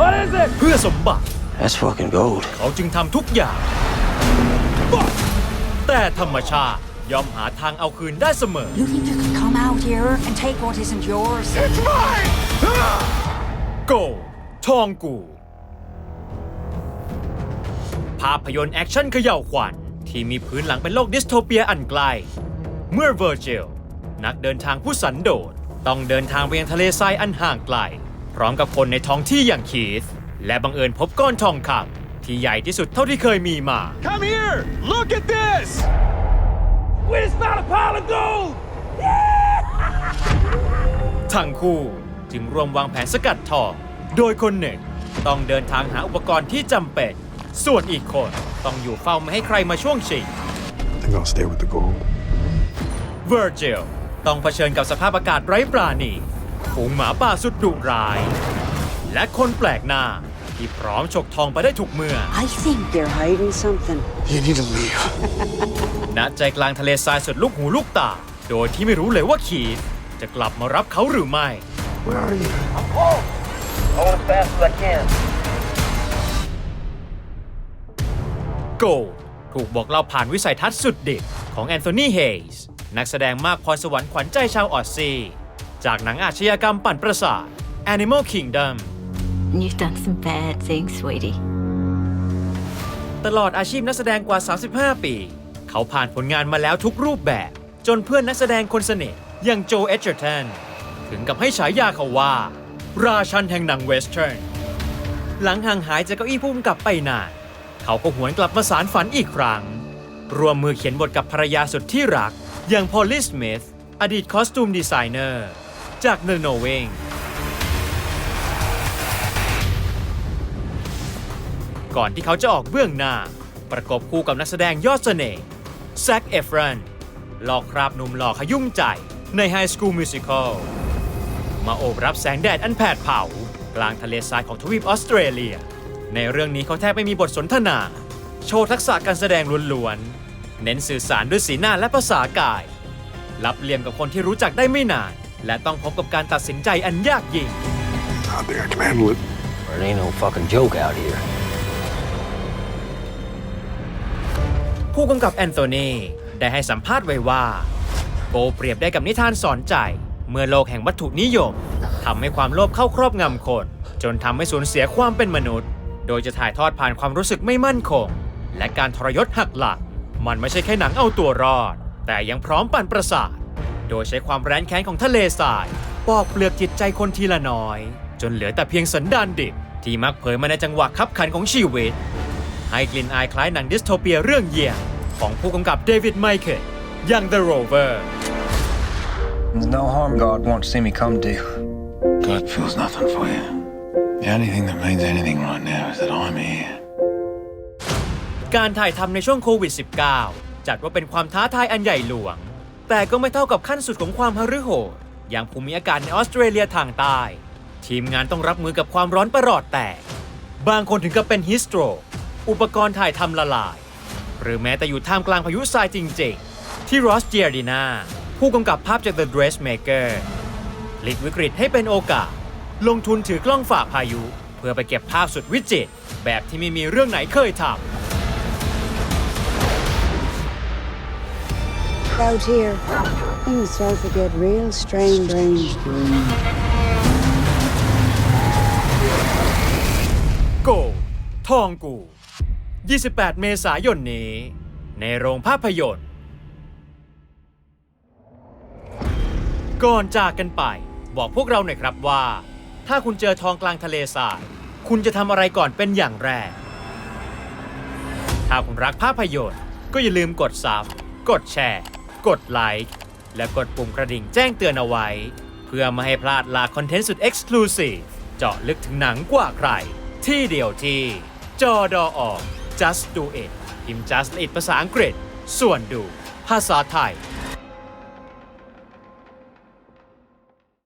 What is it? เพื่อสมบัติ That's fucking gold. เขาจึงทำทุกอย่าง แต่ธรรมชาติย่อมหาทางเอาคืนได้เสมอ You think you can come out here and take what isn't yours? โกทองกู ภาพยนตร์แอคชั่นเขย่าวขวัญที่มีพื้นหลังเป็นโลกดิสโทเปียอันไกล เมื่อเวอร์จิลนักเดินทางผู้สันโดษต้องเดินทางไปยังทะเลทรายอันห่างไกล พร้อมกับคนในท้องที่อย่างคีธและบังเอิญพบก้อนทองคำที่ใหญ่ที่สุดเท่าที่เคยมีมา Come here! Look at this! We just found a pile of gold! ทั้งคู่จึงร่วมวางแผนสกัดทองโดยคนหนึ่งต้องเดินทางหาอุปกรณ์ที่จำเป็น ส่วนอีกคนต้องอยู่เฝ้าไม่ให้ใครมาช่วงชิง I think I'll stay with the gold. เวอร์จิลต้องเผชิญกับสภาพอากาศไร้ปราณี ฝูงหมาป่าสุดดุร้าย และคนแปลกหน้าที่พร้อมฉกทองไปได้ทุกเมื่อ I think they're hiding something. You need to leave. ณใจกลางทะเลทรายสุดลูกหูลูกตา โดยที่ไม่รู้เลยว่าคีธจะกลับมารับเขาหรือไม่ Where are you? Hold as fast as I can. โกถูกบอกเล่าผ่านวิสัยทัศน์สุดเด็ดของแอนโทนีเฮย์สนักแสดงมากพรสวรรค์ขวัญใจชาวออสซี่ จากหนังอาชญากรรมปั่นประสาท Animal Kingdom You've done some bad things, sweetie. ตลอดอาชีพนักแสดงกว่า 35 ปี เขาผ่านผลงานมาแล้วทุกรูปแบบ จนเพื่อนนักแสดงคนสนิทอย่างโจเอเจอร์ตันถึงกับให้ฉายาเขาว่า ราชันแห่งหนังเวสเทิร์น หลังห่างหายจากเก้าอี้ผู้กำกับไปนาน เขาก็หวนกลับมาสารฝันอีกครั้ง รวมมือเขียนบทกับภรรยาสุดที่รัก อย่างพอลลี่สมิธอดีตคอสตูมดีไซเนอร์ จาก The Knowing ก่อนที่เขาจะออกเบื้องหน้า ประกบคู่กับนักแสดงยอดเสน่ห์แซคเอฟรอนหลอกคราบหนุ่มหล่อขยุ่มใจใน High School Musical มาโอบรับแสงแดดอันแผดเผา กลางทะเลทรายของทวีปออสเตรเลีย ในเรื่องนี้เขาแทบไม่มีบทสนทนา โชว์ทักษะการแสดงล้วนๆ เน้นสื่อสารด้วยสีหน้าและภาษากาย รับเลี่ยมกับคนที่รู้จักได้ไม่นาน และต้องพบกับการตัดสินใจอันยากยิ่ง I think I can handle it. It ain't no fucking joke out here. ผู้กำกับแอนโทนีได้ให้สัมภาษณ์ไว้ว่า โกเปรียบได้กับนิทานสอนใจ เมื่อโลกแห่งวัตถุนิยมทำให้ความโลภเข้าครอบงำคน จนทำให้สูญเสียความเป็นมนุษย์ โดยจะถ่ายทอดผ่านความรู้สึกไม่มั่นคง และการทรยศหักหลักมันไม่ใช่แค่หนังเอาตัวรอด แต่ยังพร้อมปั่นประสาท โดยใช้ความแร้นแค้นของทะเลทรายปอกเปลือกจิตใจคนทีละน้อย จนเหลือแต่เพียงสันดานดิบที่มักเผยมาในจังหวะคับขันของชีวิต ให้กลิ่นอายคล้ายหนังดิสโทเปียเรื่องเยี่ยมของผู้กำกับเดวิดไมเคิลอย่าง The Rover There's no harm God won't see me come to. God feels nothing for you. The only thing that means anything right now is that I'm here. การถ่ายทำในช่วงโควิด -19 จัดว่าเป็นความท้าทายอันใหญ่หลวง แต่ก็ไม่เท่ากับขั้นสุดของความฮฤโหดอย่างภูมิอากาศในออสเตรเลียทางใต้ ทีมงานต้องรับมือกับความร้อนประหลอดแตก บางคนถึงกับเป็นฮิสโตร อุปกรณ์ถ่ายทำละลาย หรือแม้แต่อยู่ท่ามกลางพายุทรายจริงๆ ที่รอสเจียดีนาผู้กำกับภาพจาก The Dressmaker พลิกวิกฤตให้เป็นโอกาส ลงทุนถือกล้องฝ่าพายุ เพื่อไปเก็บภาพสุดวิจิตรแบบที่ไม่มีเรื่องไหนเคยทำ Out here, things start to get real strange. strange. โกทองกู 28 เมษายนนี้ ในโรงภาพยนตร์ ก่อนจากกันไป บอกพวกเราหน่อยครับว่า ถ้าคุณเจอทองกลางทะเลทราย คุณจะทำอะไรก่อนเป็นอย่างแรก ถ้าคุณรักภาพยนตร์ ก็อย่าลืมกดซับกดแชร์ กดไลค์และกดปุ่มกระดิ่งแจ้งเตือนเอาไว้ เพื่อไม่ให้พลาดลาคอนเทนต์สุด Exclusive เจาะลึกถึงหนังกว่าใคร ที่เดียวที่ จอดออ just do it พิมพ์ just it ภาษาอังกฤษ ส่วนดู ภาษาไทย